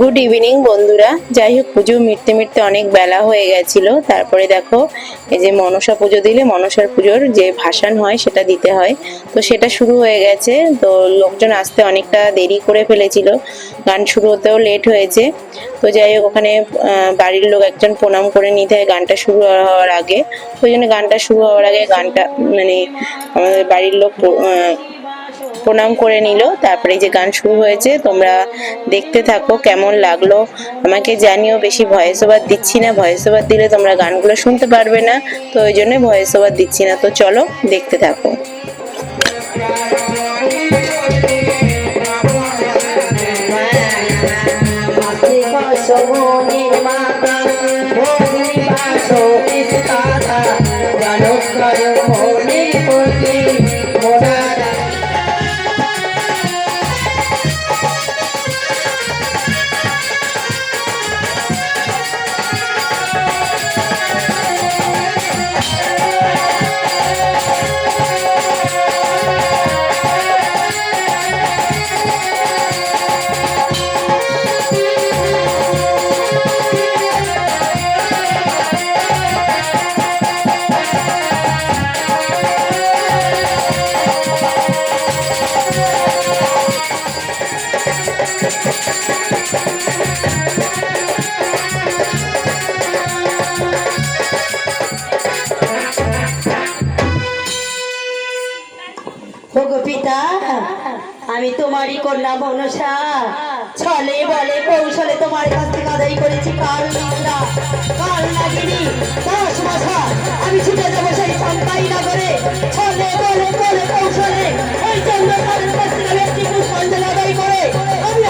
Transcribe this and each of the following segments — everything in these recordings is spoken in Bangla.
গুড ইভিনিং বন্ধুরা। যাই হোক, পুজো মিটতে মিটতে অনেক বেলা হয়ে গেছিল। তারপরে দেখো, এই যে মনসা পুজো দিলে মনসার পুজোর যে ভাসান হয়, সেটা দিতে হয়। তো সেটা শুরু হয়ে গেছে। তো লোকজন আসতে অনেকটা দেরি করে ফেলেছিল। গান শুরু হতেও লেট হয়েছে। তো যাই হোক, ওখানে বাড়ির লোক একজন প্রণাম করে নিতে হয় গানটা শুরু হওয়ার আগে। ওই জন্য গানটা শুরু হওয়ার আগে গানটা মানে আমাদের বাড়ির লোক প্রণাম করে নিল, তারপরে যে গান শুরু হয়েছে, তোমরা দেখতে থাকো কেমন লাগল। আমাকে জানিও বেশি ভয়েস ওভার দিচ্ছি না ভয়েস ওভার দিলে তোমরা গানগুলো শুনতে পারবে না, তো ওই জন্য ভয়েস ওভার দিচ্ছি না। তো চলো, দেখতে থাকো। ওগো আমি তোমারই কন্যা মনসা ছলে বলে কৌশলে তোমার কাছ থেকে আদায় করেছি কাল নিদ্রা কাল লাগিনি দশ বছর। আমি ছুটে যাব সেই চম্পাই নগরে। ছলে বলে বলে কৌশলে ওই চন্দ্রকারের কাছ থেকে আমি একটি পুষ্পাঞ্জলি আদায় করে। আমি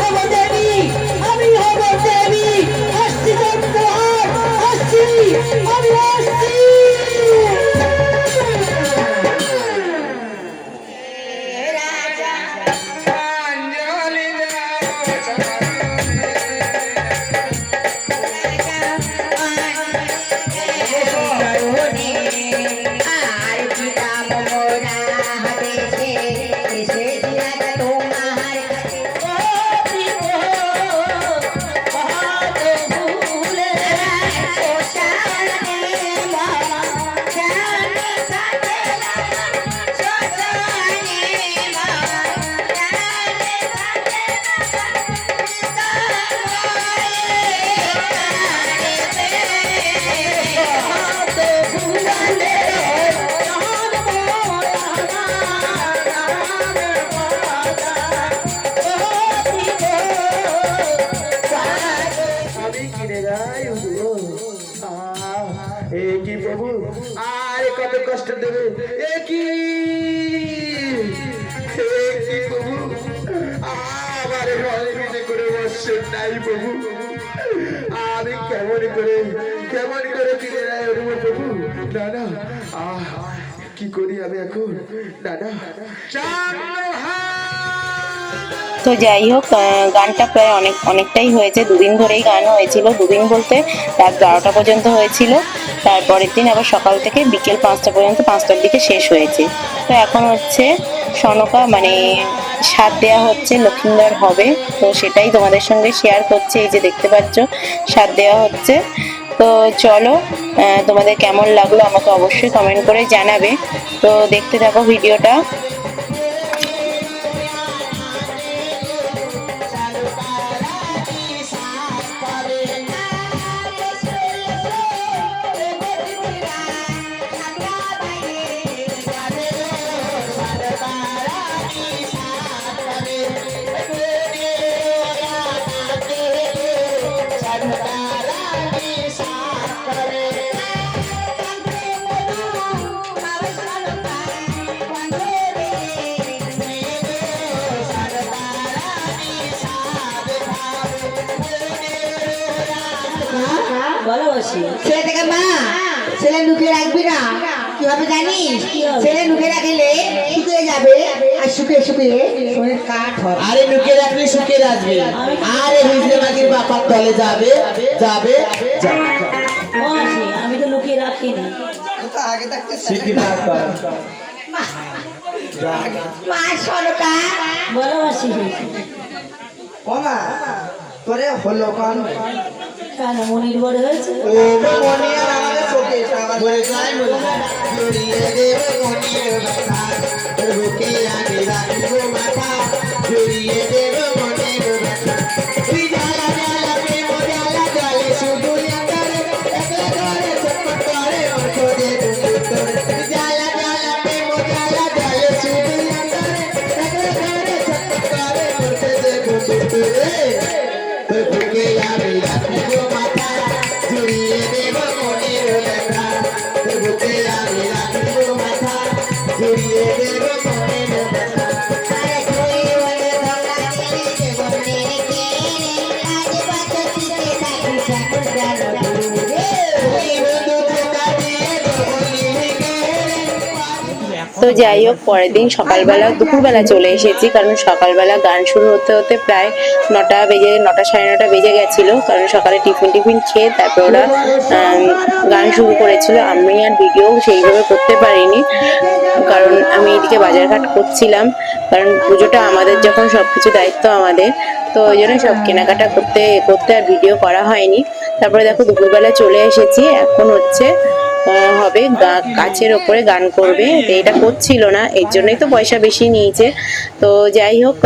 কষ্ট দেবে। এ কি? প্রভু আমার ঘরে করে বসছেন নাই প্রভু আমি কেমন করে কেমন করে কি করি আমি এখন? দাদা চার তো যাই হোক গানটা প্রায় অনেক, অনেকটাই হয়েছে। দুদিন ধরেই গান হয়েছিল। দুদিন বলতে রাত বারোটা পর্যন্ত হয়েছিল। তারপরের দিন আবার সকাল থেকে বিকেল পাঁচটা পর্যন্ত, পাঁচটার দিকে শেষ হয়েছে। তো এখন হচ্ছে সনকা মানে স্বাদ দেওয়া হচ্ছে, লক্ষিন্দর হবে। তো সেটাই তোমাদের সঙ্গে শেয়ার করছে। এই যে দেখতে পাচ্ছ স্বাদ দেওয়া হচ্ছে। তো চলো তোমাদের কেমন লাগল আমাকে অবশ্যই কমেন্ট করে জানাবে। তো দেখতে থাকো ভিডিওটা। ভালোবাসি। ছেলেটাকে মা ছেলে নুকে রাখবি না। কীভাবে জানিস? ছেলে নুকে রাখলে শুকিয়ে যাবে আর শুকিয়ে শুকিয়ে শরীর কাঠ হবে। আরে লুকিয়ে রাখলে শুকিয়ে রাখবে আরে ভিজলে মাটির বাপার তলে যাবে যাবে আমি তো লুকিয়ে রাখি না শিখি না মা সরকার ভালোবাসি। কমা তোরে হলো কান? কেন? মনির বড় হয়েছে? জড়িয়ে দেবে মনির ব্যথা তোর বুকে আমি যাই হোক, পরের দিন সকালবেলা, দুপুরবেলা চলে এসেছি, কারণ সকালবেলা গান শুরু হতে হতে প্রায় নটা বেজে, নটা সাড়ে নটা বেজে গেছিল, কারণ সকালে টিফিন টিফিন খেয়ে তারপর ওরা গান শুরু করেছিল। আমি আর ভিডিও সেইভাবে করতে পারিনি, কারণ আমি এদিকে বাজারঘাট করছিলাম, কারণ পুজোটা আমাদের যখন সব কিছু দায়িত্ব আমাদের, তো ওই জন্য সব কেনাকাটা করতে করতে আর ভিডিও করা হয়নি। তারপরে দেখো দুপুরবেলা চলে এসেছি, এখন হচ্ছে হবে গাছের ওপরে গান করবে। তো এটা করছিল না, এর জন্যই তো পয়সা বেশি নিয়েছে। তো যাই হোক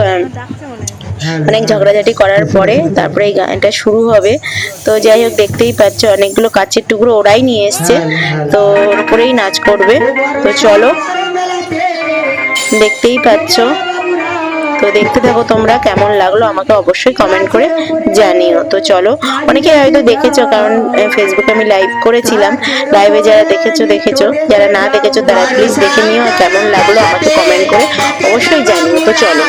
অনেক ঝগড়াঝাটি করার পরে তারপরে এই গানটা শুরু হবে। তো যাই হোক, দেখতেই পাচ্ছ, অনেকগুলো কাচের টুকরো ওরাই নিয়ে এসছে। তো ওর উপরেই নাচ করবে। তো চলো, দেখতেই পাচ্ছ। তো দেখতে দেখো তোমরা কেমন লাগল, আমাকে অবশ্যই কমেন্ট করে জানিও। তো চলো অনেকে হয়তো দেখেছ, কারণ ফেসবুকে আমি লাইভ করেছিলাম। লাইভে যারা দেখেছ দেখেছ, যারা না দেখেছ, তারা প্লিজ দেখে নিও কেমন লাগল আমাকে কমেন্ট করে অবশ্যই জানিও। তো চলো।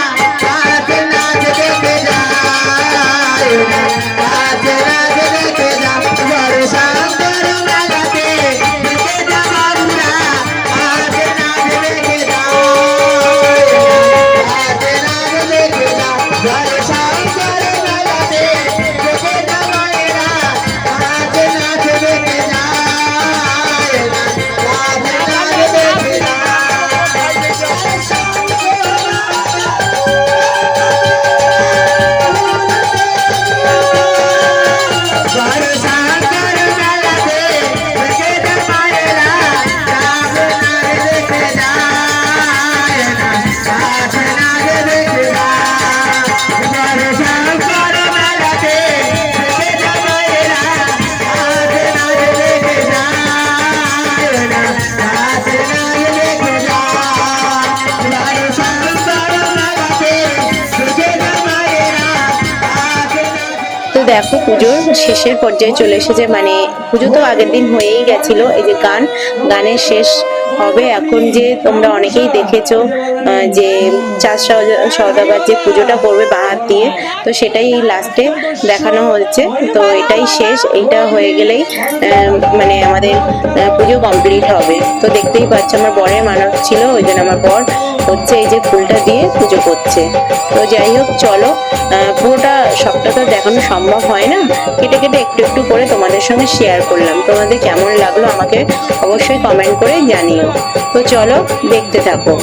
দেখো পুজোর শেষের পর্যায়ে চলে এসেছে। মানে পুজো তো আগের দিন হয়েই গেছিল, এই যে গান, গানের শেষ হবে। এখন যে তোমরা অনেকেই দেখেছ যে চার সওদাগর যে পুজোটা করবে বাহাত দিয়ে, তো সেটাই লাস্টে দেখানো হচ্ছে। তো এটাই শেষ। এইটা হয়ে গেলেই মানে আমাদের পুজো কমপ্লিট হবে। তো দেখতেই পাচ্ছ, আমার বরের মানব ছিল, ওই জন্য আমার বর হচ্ছে এই যে ফুলটা দিয়ে পুজো করছে। তো যাই হোক, চলো পুরোটা সবটা তো দেখানো সম্ভব হয় না। কেটে কেটে একটু একটু করে তোমাদের সঙ্গে শেয়ার করলাম। তোমাদের কেমন লাগল আমাকে অবশ্যই কমেন্ট করে জানিও। তো চলো দেখতে থাকো।